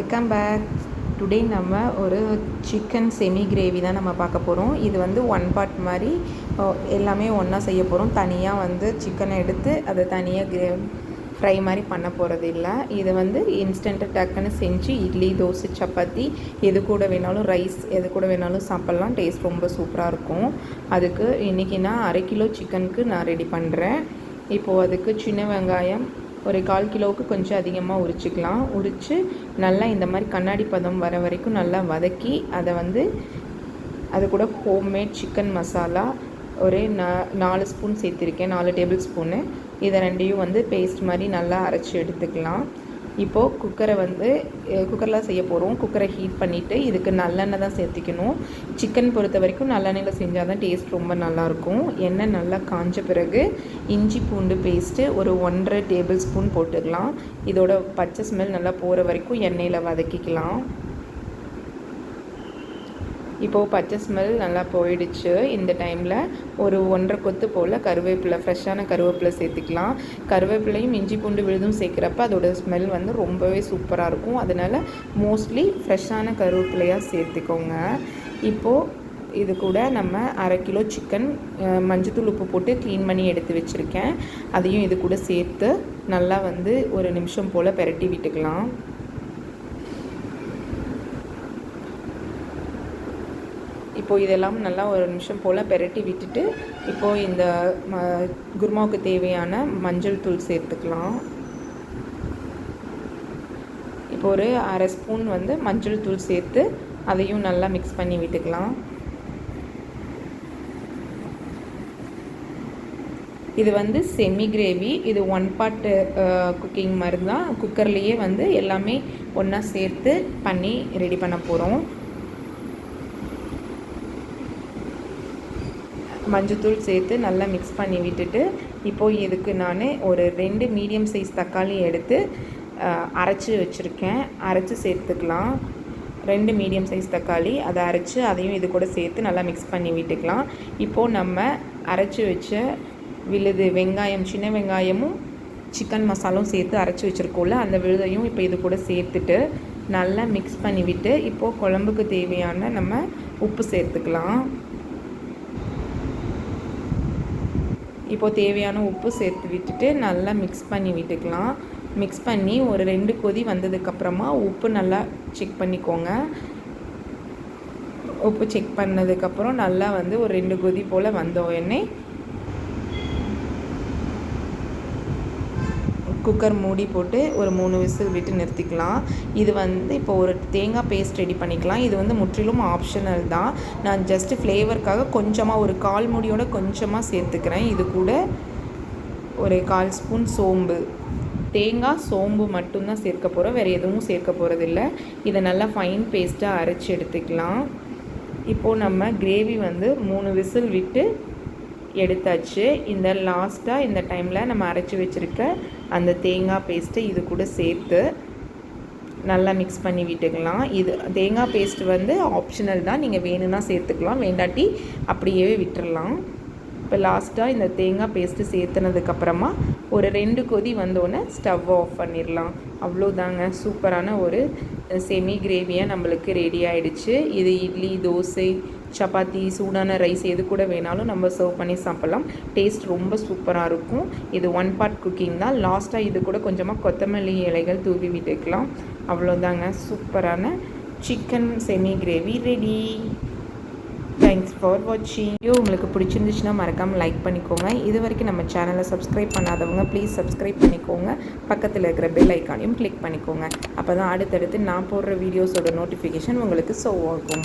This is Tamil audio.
வெல்கம் பேக் டுடே நம்ம ஒரு சிக்கன் செமி கிரேவி தான் நம்ம பார்க்க போகிறோம் இது வந்து ஒன் பார்ட் மாதிரி எல்லாமே ஒன்றா செய்ய போகிறோம் தனியாக வந்து சிக்கனை எடுத்து அதை தனியாக கிரே ஃப்ரை மாதிரி பண்ண போகிறது இல்லை. இது வந்து இன்ஸ்டண்ட்டு டக்குன்னு செஞ்சு இட்லி தோசை சப்பாத்தி எது கூட வேணாலும் ரைஸ் எது கூட வேணாலும் சாப்பிட்லாம். டேஸ்ட் ரொம்ப சூப்பராக இருக்கும். அதுக்கு இன்றைக்கி நான் அரை கிலோ சிக்கனுக்கு நான் ரெடி பண்ணுறேன் இப்போது அதுக்கு சின்ன வெங்காயம் ஒரு கால் கிலோவுக்கு கொஞ்சம் அதிகமாக உரிச்சிக்கலாம். உரித்து நல்லா இந்த மாதிரி கண்ணாடி பதம் வர வரைக்கும் நல்லா வதக்கி அதை வந்து அது கூட ஹோம்மேட் சிக்கன் மசாலா ஒரு நா நாலு ஸ்பூன் சேர்த்துருக்கேன் நாலு டேபிள் ஸ்பூனு இதை ரெண்டையும் வந்து பேஸ்ட் மாதிரி நல்லா அரைச்சி எடுத்துக்கலாம். இப்போது குக்கரை வந்து குக்கரில் செய்ய போகிறோம் குக்கரை ஹீட் பண்ணிவிட்டு இதுக்கு நல்லெண்ணெய் தான் சேர்த்திக்கணும். சிக்கன் பொறுத்த வரைக்கும் நல்லெண்ணெயில் செஞ்சால் தான் டேஸ்ட் ரொம்ப நல்லாயிருக்கும். எண்ணெய் நல்லா காஞ்ச பிறகு இஞ்சி பூண்டு பேஸ்ட்டு ஒரு ஒன்றரை டேபிள் ஸ்பூன் போட்டுக்கலாம். இதோட பச்சை ஸ்மெல் நல்லா போகிற வரைக்கும் எண்ணெயில் வதக்கிக்கலாம். இப்போது பச்சை ஸ்மெல் நல்லா போயிடுச்சு. இந்த டைமில் ஒரு ஒன்றரை கொத்து போல் கருவேப்பிலை ஃப்ரெஷ்ஷான கருவேப்பிலை சேர்த்துக்கலாம். கருவேப்பிலையும் இஞ்சி பூண்டு விழுதும் சேர்க்குறப்ப அதோட ஸ்மெல் வந்து ரொம்பவே சூப்பராக இருக்கும். அதனால் மோஸ்ட்லி ஃப்ரெஷ்ஷான கருவேப்பிலையாக சேர்த்துக்கோங்க. இப்போது இது கூட நம்ம அரை கிலோ சிக்கன் மஞ்சத்தூள் உப்பு போட்டு க்ளீன் பண்ணி எடுத்து வச்சுருக்கேன். அதையும் இது கூட சேர்த்து நல்லா வந்து ஒரு நிமிஷம் போல் பெரட்டி விட்டுக்கலாம். இப்போது இதெல்லாம் நல்லா ஒரு நிமிஷம் போல் பெரட்டி விட்டுட்டு இப்போது இந்த ம குருமாவுக்கு தேவையான மஞ்சள் தூள் சேர்த்துக்கலாம். இப்போ ஒரு அரை ஸ்பூன் வந்து மஞ்சள் தூள் சேர்த்து அதையும் நல்லா மிக்ஸ் பண்ணி விட்டுக்கலாம். இது வந்து செமி கிரேவி இது ஒன் பார்ட் குக்கிங் மாதிரி தான் குக்கர்லேயே வந்து எல்லாமே ஒன்றா சேர்த்து பண்ணி ரெடி பண்ண போகிறோம் மஞ்சத்தூள் சேர்த்து நல்லா மிக்ஸ் பண்ணி விட்டுட்டு இப்போது இதுக்கு நான் ஒரு ரெண்டு மீடியம் சைஸ் தக்காளி எடுத்து அரைச்சி வச்சுருக்கேன். அரைச்சி சேர்த்துக்கலாம். ரெண்டு மீடியம் சைஸ் தக்காளி அதை அரைச்சி அதையும் இது கூட சேர்த்து நல்லா மிக்ஸ் பண்ணி விட்டுக்கலாம். இப்போது நம்ம அரைச்சி வச்ச விழுது வெங்காயம் சின்ன வெங்காயமும் சிக்கன் மசாலாவும் சேர்த்து அரைச்சி வச்சுருக்கோம்ல அந்த விழுதையும் இப்போ இது கூட சேர்த்துட்டு நல்லா மிக்ஸ் பண்ணி விட்டு இப்போது குழம்புக்கு தேவையான நம்ம உப்பு சேர்த்துக்கலாம். இப்போது தேவையான உப்பு சேர்த்து விட்டுட்டு நல்லா மிக்ஸ் பண்ணி விட்டுக்கலாம். மிக்ஸ் பண்ணி ஒரு ரெண்டு கொதி வந்ததுக்கப்புறமா உப்பு நல்லா செக் பண்ணிக்கோங்க. உப்பு செக் பண்ணதுக்கப்புறம் நல்லா வந்து ஒரு ரெண்டு கொதி போல் வந்த உடனே குக்கர் மூடி போட்டு ஒரு மூணு விசில் விட்டு நிறுத்திக்கலாம். இது வந்து இப்போ ஒரு தேங்காய் பேஸ்ட் ரெடி பண்ணிக்கலாம். இது வந்து முற்றிலும் ஆப்ஷனல் தான். நான் ஜஸ்ட் ஃப்ளேவருக்காக கொஞ்சமாக ஒரு கால் மூடியோட கொஞ்சமாக சேர்த்துக்கிறேன். இது கூட ஒரு கால் ஸ்பூன் சோம்பு. தேங்காய் சோம்பு மட்டும்தான் சேர்க்க போகிறோம் வேறு எதுவும் சேர்க்க போகிறதில்ல இதை நல்லா ஃபைன் பேஸ்ட்டாக அரைச்சி எடுத்துக்கலாம். இப்போது நம்ம கிரேவி வந்து மூணு விசில் விட்டு எடுத்தாச்சு. இந்த லாஸ்ட்டாக இந்த டைமில் நம்ம அரைச்சி வச்சுருக்க அந்த தேங்காய் பேஸ்ட்டை இது கூட சேர்த்து நல்லா மிக்ஸ் பண்ணி விட்டுக்கலாம். இது தேங்காய் பேஸ்ட் வந்து ஆப்ஷனல் தான். நீங்கள் வேணும்னா சேர்த்துக்கலாம். வேண்டாட்டி அப்படியே விட்டுறலாம். இப்போ லாஸ்ட்டாக இந்த தேங்காய் பேஸ்ட்டு சேர்த்துனதுக்கப்புறமா ஒரு ரெண்டு கொதி வந்தோடனே ஸ்டவ் ஆஃப் பண்ணிடலாம் அவ்வளோதாங்க சூப்பரான ஒரு செமி கிரேவியாக நம்மளுக்கு ரெடி ஆகிடுச்சு இது இட்லி தோசை சப்பாத்தி சூடான ரைஸ் எது கூட வேணாலும் நம்ம சர்வ் பண்ணி சாப்பிட்லாம். டேஸ்ட் ரொம்ப சூப்பராக இருக்கும். இது ஒன் பார்ட் குக்கிங் தான். லாஸ்ட்டாக இது கூட கொஞ்சமாக கொத்தமல்லி இலைகள் தூவி விட்டுக்கலாம். அவ்வளோதாங்க சூப்பரான chicken semi gravy ready thanks for வாட்சிங் ஐயோ உங்களுக்கு பிடிச்சிருந்துச்சுன்னா மறக்காமல் லைக் பண்ணிக்கோங்க. இது வரைக்கும் நம்ம சேனலை சப்ஸ்கிரைப் பண்ணாதவங்க ப்ளீஸ் சப்ஸ்கிரைப் பண்ணிக்கோங்க. பக்கத்தில் இருக்கிற பெல் ஐக்கானையும் கிளிக் பண்ணிக்கோங்க. அப்போ தான் அடுத்தடுத்து நான் போடுற வீடியோஸோட நோட்டிஃபிகேஷன் உங்களுக்கு ஷோ ஆகும்.